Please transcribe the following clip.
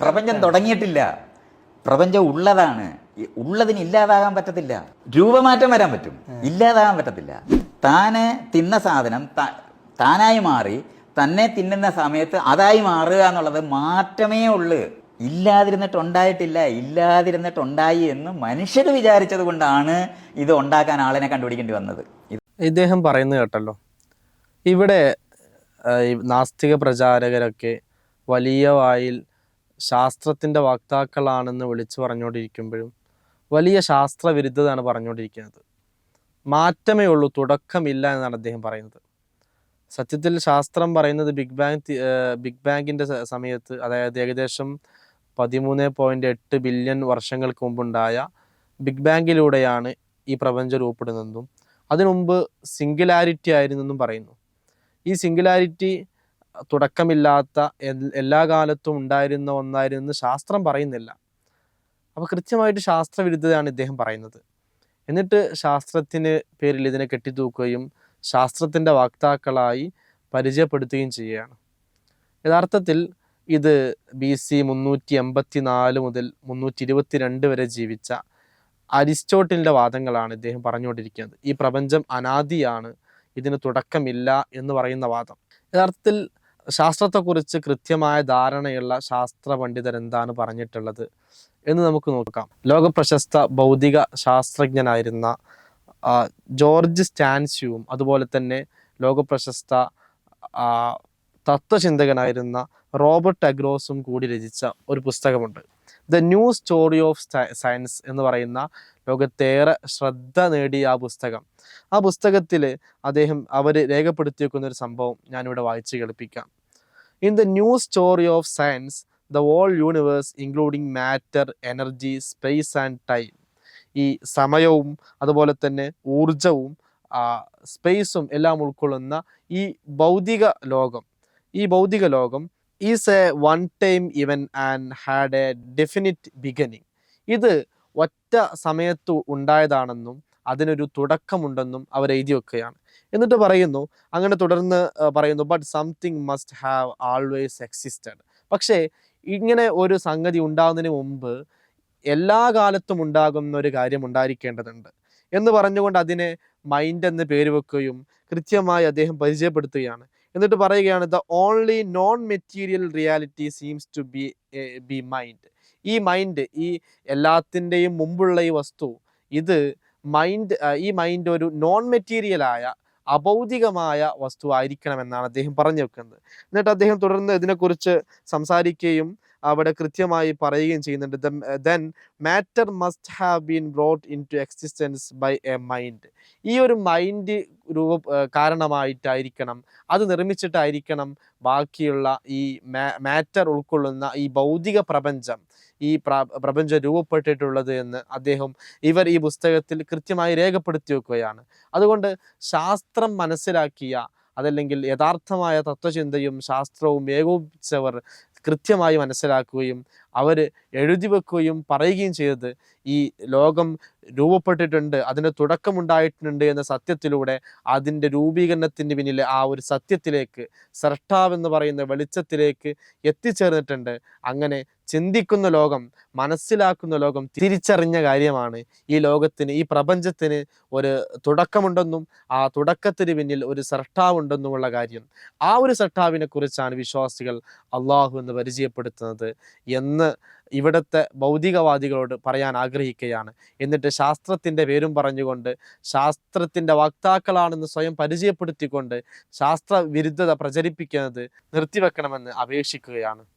പ്രപഞ്ചം തുടങ്ങിയിട്ടില്ല. പ്രപഞ്ചം ഉള്ളതാണ്. ഉള്ളതിന് ഇല്ലാതാകാൻ പറ്റത്തില്ല. രൂപമാറ്റം വരാൻ പറ്റും. ഇല്ലാതാകാൻ പറ്റത്തില്ല. താന് തിന്ന സാധനം താനായി മാറി തന്നെ തിന്നുന്ന സമയത്ത് അതായി മാറുക എന്നുള്ളത് മാറ്റമേ ഉള്ളൂ. ഇല്ലാതിരുന്നിട്ടുണ്ടായിട്ടില്ല ഇല്ലാതിരുന്നിട്ടുണ്ടായി എന്ന് മനുഷ്യർ വിചാരിച്ചത് കൊണ്ടാണ് ഇത് ഉണ്ടാക്കാൻ ആളിനെ കണ്ടുപിടിക്കേണ്ടി വന്നത്. ഇദ്ദേഹം പറയുന്നത് കേട്ടല്ലോ. ഇവിടെ നാസ്തിക പ്രചാരകരൊക്കെ വലിയ വായിൽ ശാസ്ത്രത്തിന്റെ വക്താക്കളാണെന്ന് വിളിച്ചു പറഞ്ഞുകൊണ്ടിരിക്കുമ്പോഴും വലിയ ശാസ്ത്രവിരുദ്ധതാണ് പറഞ്ഞുകൊണ്ടിരിക്കുന്നത്. മാറ്റമേ ഉള്ളൂ തുടക്കമില്ല എന്നാണ് അദ്ദേഹം പറയുന്നത്. സത്യത്തിൽ ശാസ്ത്രം പറയുന്നത് ബിഗ് ബാങ് ബിഗ് ബാങ്കിന്റെ സമയത്ത് അതായത് ഏകദേശം പതിമൂന്ന് പോയിന്റ് എട്ട് ബില്യൺ വർഷങ്ങൾക്ക് മുമ്പുണ്ടായ ബിഗ് ബാങ്കിലൂടെയാണ് ഈ പ്രപഞ്ചം രൂപപ്പെടുന്നതെന്നും അതിനുമുമ്പ് സിംഗുലാരിറ്റി ആയിരുന്നെന്നും പറയുന്നു. ഈ സിംഗുലാരിറ്റി തുടക്കമില്ലാത്ത എല്ലാ കാലത്തും ഉണ്ടായിരുന്ന ഒന്നായിരുന്നു ശാസ്ത്രം പറയുന്നില്ല. അപ്പോൾ കൃത്യമായിട്ട് ശാസ്ത്രവിരുദ്ധതയാണ് ഇദ്ദേഹം പറയുന്നത്. എന്നിട്ട് ശാസ്ത്രത്തിന് പേരിൽ ഇതിനെ കെട്ടിത്തൂക്കുകയും ശാസ്ത്രത്തിന്റെ വാക്താക്കളായി പരിചയപ്പെടുത്തുകയും ചെയ്യുകയാണ്. യഥാർത്ഥത്തിൽ ഇത് ബി സി മുന്നൂറ്റി എൺപത്തി നാല് മുതൽ മുന്നൂറ്റി ഇരുപത്തി രണ്ട് വരെ ജീവിച്ച അരിസ്റ്റോട്ടിലിന്റെ വാദങ്ങളാണ് ഇദ്ദേഹം പറഞ്ഞുകൊണ്ടിരിക്കുന്നത്. ഈ പ്രപഞ്ചം അനാദിയാണ് ഇതിന് തുടക്കമില്ല എന്ന് പറയുന്ന വാദം. യഥാർത്ഥത്തിൽ ശാസ്ത്രത്തെക്കുറിച്ച് കൃത്യമായ ധാരണയുള്ള ശാസ്ത്ര പണ്ഡിതർ എന്താണ് പറഞ്ഞിട്ടുള്ളത് എന്ന് നമുക്ക് നോക്കാം. ലോക പ്രശസ്ത ഭൗതിക ശാസ്ത്രജ്ഞനായിരുന്ന ജോർജ് സ്റ്റാൻസ്യുവും അതുപോലെ തന്നെ ലോക പ്രശസ്ത തത്വചിന്തകനായിരുന്ന റോബർട്ട് അഗ്രോസും കൂടി രചിച്ച ഒരു പുസ്തകമുണ്ട്. The new story of science എന്ന് പറയുന്ന ലോകത്തേറെ ശ്രദ്ധ നേടിയ ആ പുസ്തകം. ആ പുസ്തകത്തിൽ അദ്ദേഹം അവർ രേഖപ്പെടുത്തിയേക്കുന്ന ഒരു സംഭവം ഞാനിവിടെ വായിച്ച് കേൾപ്പിക്കാം. In the new story of science the whole universe including matter energy space and time ഈ സമയവും അതുപോലെ തന്നെ ഊർജവും സ്പേസും എല്ലാം ഉൾക്കൊള്ളുന്ന ഈ ഭൗതിക ലോകം. ഈ ഭൗതിക ലോകം is a one time event and had a definite beginning ഇത് ഒറ്റ സമയത്ത് ഉണ്ടായതാണെന്നും അതിനൊരു തുടക്കമുണ്ടെന്നും അവർ എഴുതി വെക്കുകയാണ്. എന്നിട്ട് പറയുന്നു അങ്ങനെ തുടർന്ന് പറയുന്നു but something must have always existed പക്ഷേ ഇങ്ങനെ ഒരു സംഗതി ഉണ്ടാകുന്നതിന് മുമ്പ് എല്ലാ കാലത്തും ഉണ്ടാകുന്ന ഒരു കാര്യം ഉണ്ടായിരിക്കേണ്ടതുണ്ട്. എന്ന് പറഞ്ഞുകൊണ്ട് അതിനെ മൈൻഡ് എന്ന് പേര് വെക്കുകയും കൃത്യമായി അദ്ദേഹം പരിചയപ്പെടുത്തുകയാണ്. എന്നിട്ട് പറയുകയാണ് the only non material reality seems to be be mind ഈ മൈൻഡ് ഈ എല്ലാത്തിന്റെയും മുമ്പുള്ള ഈ വസ്തു ഇത് മൈൻഡ് ഈ മൈൻഡ് ഒരു നോൺ മെറ്റീരിയലായ അഭൗതികമായ വസ്തു ആയിരിക്കണമെന്നാണ് അദ്ദേഹം പറഞ്ഞു വെക്കുന്നത്. എന്നിട്ട് അദ്ദേഹം തുടർന്ന് ഇതിനെക്കുറിച്ച് സംസാരിക്കുകയും അവിടെ കൃത്യമായി പറയുകയും ചെയ്യുന്നുണ്ട്. Then matter must have been brought into existence by a mind ഈ ഒരു മൈൻഡ് രൂപ ഏർ കാരണമായിട്ടായിരിക്കണം അത് നിർമ്മിച്ചിട്ടായിരിക്കണം ബാക്കിയുള്ള ഈ മാറ്റർ ഉൾക്കൊള്ളുന്ന ഈ ഭൗതിക പ്രപഞ്ചം ഈ പ്ര- പ്രപഞ്ചം രൂപപ്പെട്ടിട്ടുള്ളത് എന്ന് അദ്ദേഹം ഇവർ ഈ പുസ്തകത്തിൽ കൃത്യമായി രേഖപ്പെടുത്തി വെക്കുകയാണ്. അതുകൊണ്ട് ശാസ്ത്രം മനസ്സിലാക്കിയ അതല്ലെങ്കിൽ യഥാർത്ഥമായ തത്വചിന്തയും ശാസ്ത്രവും ഏകോപിച്ചവർ കൃത്യമായി മനസ്സിലാക്കുകയും അവർ എഴുതി വെക്കുകയും പറയുകയും ചെയ്തത് ഈ ലോകം രൂപപ്പെട്ടിട്ടുണ്ട് അതിന് തുടക്കമുണ്ടായിട്ടുണ്ട് എന്ന സത്യത്തിലൂടെ അതിന്റെ രൂപീകരണത്തിന് പിന്നിലെ ആ ഒരു സത്യത്തിലേക്ക് സ്രഷ്ടാവ് എന്ന് പറയുന്ന വെളിച്ചത്തിലേക്ക് എത്തിച്ചേർന്നിട്ടുണ്ട്. അങ്ങനെ ചിന്തിക്കുന്ന ലോകം മനസ്സിലാക്കുന്ന ലോകം തിരിച്ചറിഞ്ഞ കാര്യമാണ് ഈ ലോകത്തിന് ഈ പ്രപഞ്ചത്തിന് ഒരു തുടക്കമുണ്ടെന്നും ആ തുടക്കത്തിന് പിന്നിൽ ഒരു സർട്ടാവുണ്ടെന്നുമുള്ള കാര്യം. ആ ഒരു സ്രഷ്ടാവിനെ കുറിച്ചാണ് വിശ്വാസികൾ അള്ളാഹു എന്ന് പരിചയപ്പെടുത്തുന്നത് എന്ന് ഇവിടുത്തെ ഭൗതികവാദികളോട് പറയാൻ ആഗ്രഹിക്കുകയാണ്. എന്നിട്ട് ശാസ്ത്രത്തിന്റെ പേരും പറഞ്ഞുകൊണ്ട് ശാസ്ത്രത്തിന്റെ വക്താക്കളാണെന്ന് സ്വയം പരിചയപ്പെടുത്തിക്കൊണ്ട് ശാസ്ത്ര വിരുദ്ധത പ്രചരിപ്പിക്കുന്നത് നിർത്തിവെക്കണമെന്ന് അപേക്ഷിക്കുകയാണ്.